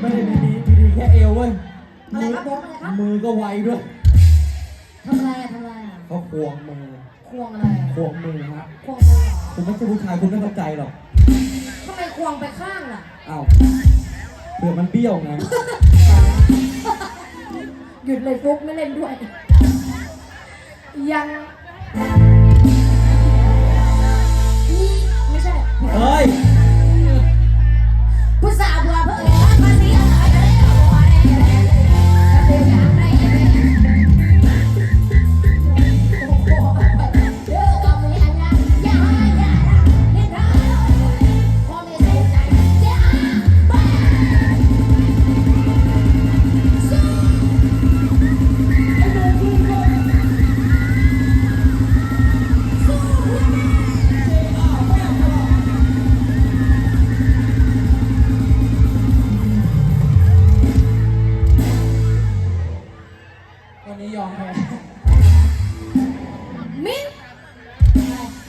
ไม่ได้มีดีมีดีแค่เอวเว้ยมือครัมือก็ไวด้วยทำไรอะทำไรอะก็ควงมือควงอะไรอะควงมือฮะควงมือคุณไม่ใช่ผู้ชายคุณไม่เข้าใจหรอกทำไมควงไปข้างล่ะ อ้าวเผื่อมันเปรี้ยวไงหยุดเลยฟุกไม่เล่นด้วย ยังนี่ไม่ใช่ เฮ้ย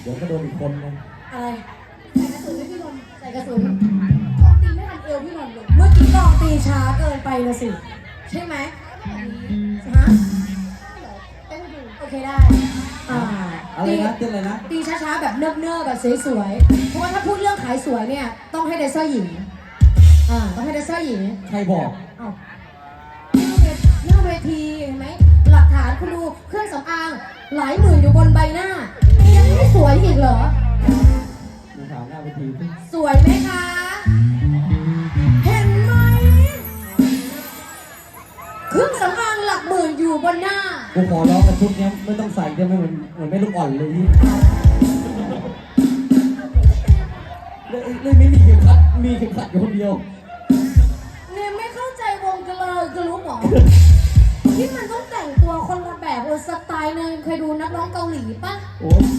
เดี๋ยวก็โดนอีกคนนึงอะไรใส่กระสุนให้พี่นนท์ใส่กระสุนกองตีไม่ทันเอวพี่นนท์เลยเมื่อกี้กองตีช้าเกินไปนะสิ ใช่ไหมฮะโอเคได้ อ่าอะไรตีนะเต้นอะไรนะ ตีช้าๆแบบเนิบๆแบบสวยๆ เพราะว่าถ้าพูดเรื่องขายสวยเนี่ย ต้องให้ไดเซอร์หญิง อ่า ต้องให้ไดเซอร์หญิงใครบอกเอ้าหน้าเวทีเห็นไหมหลักฐานคุณดูเครื่องสำอางหลายหมื่นอยู่บนใบหน้ายัง ไม่สวยอีกเหรอดูถามหน้าเวทีสิสวยไหมคะ เห็นไหมเครื่องสำอางหลักหมื่นอยู่บนหน้า กูขอร้องกับชุดเนี้ยไม่ต้องใส่ได้ไหมเหมือนเหมือนแม่ลูกอ่อนเลยนี่เลยเลยไม่มีเข็มขัดมีเข็มขัดอยู่คนเดียว เนี่ยไม่เข้าใจวงกะเลยกระรู้หมอ ที่มันต้องแต่งตัวคนละแบบเออสไตล์หนึงเคยดูนักร้องเกาหลีปะ โอ้ย